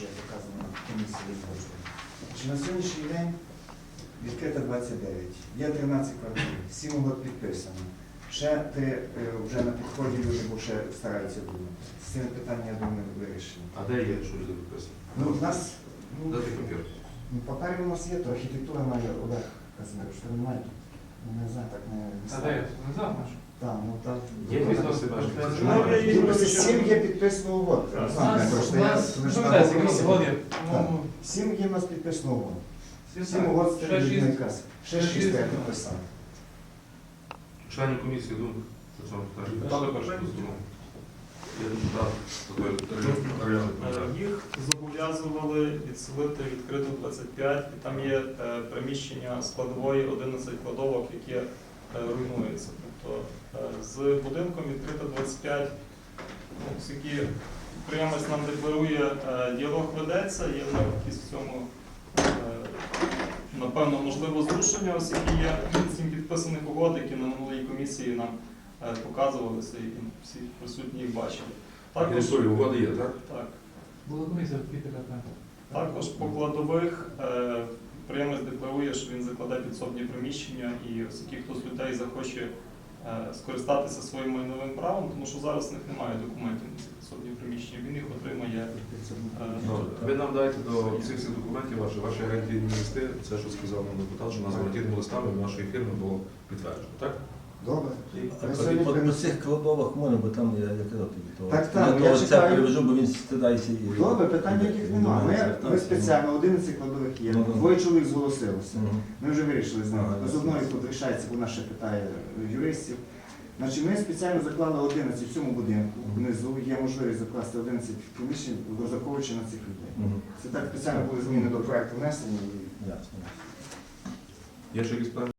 що я показано на комісії. Значить, На сьогоднішній день відкрита 29, є 13 квартир, 7 угод підписано. Ще три е, вже на підході люди, бо ще стараються думати. З цим питання, я думаю, вирішені. А де є, що люди підписано? Ну, в нас ну, Де ти папір? ну, паперів у нас є, то архітектура має Олег Казимирович, то немає тут. Ну, Не знаю, так не не знав, наш. Так, ну так. Є Ну, підписи, Ну. Сім є підписано угод. Сім є нас підписано угод. Сім угод на якраз. Ще шість я підписав. Членів комісії думки. Питали по другому. Я депутат такої районної Е, комітету. Їх зобов'язували відселити відкрито 25, і там є е, приміщення складової 11 кладовок, які е, руйнуються. Тобто е, з будинком відкрито 25, ну, оскільки підприємець нам декларує, е, діалог ведеться, є необхідність в цьому, е, напевно, можливо, зрушення, оскільки є 7 підписаних угод, які на минулій комісії нам е, показувалися, і всі присутні їх бачили. Також, Історії угоди є, так? так. Була комісія в квітні 15. Також по кладових е, підприємець декларує, що він закладе підсобні приміщення, і оскільки хтось з людей захоче е, скористатися своїм майновим правом, тому що зараз в них немає документів на ці підсобні приміщення, він їх отримає. е, Добре. Ви нам дайте до цих всіх документів ваші, ваші гарантійні листи, це що сказав нам депутат, що у нас гарантійними листами нашої фірми було підтверджено, так? Добре. По цих кладовах можна, бо там я, казав тобі, Так, так, я я того чекаю. ця привезу, бо він стидається і... Добре, питань ніяких немає. Ми, спеціально 11 кладових є. Ну, ну. Двоє чоловік зголосилося. Ми вже вирішили з ними. З одної тут рішається, вона ще питає юристів. Значить, ми спеціально заклали 11 в цьому будинку. Внизу є можливість закласти 11 приміщень, розраховуючи на цих людей. Це так спеціально були зміни до проекту внесені. і Ясно. Є ще якісь?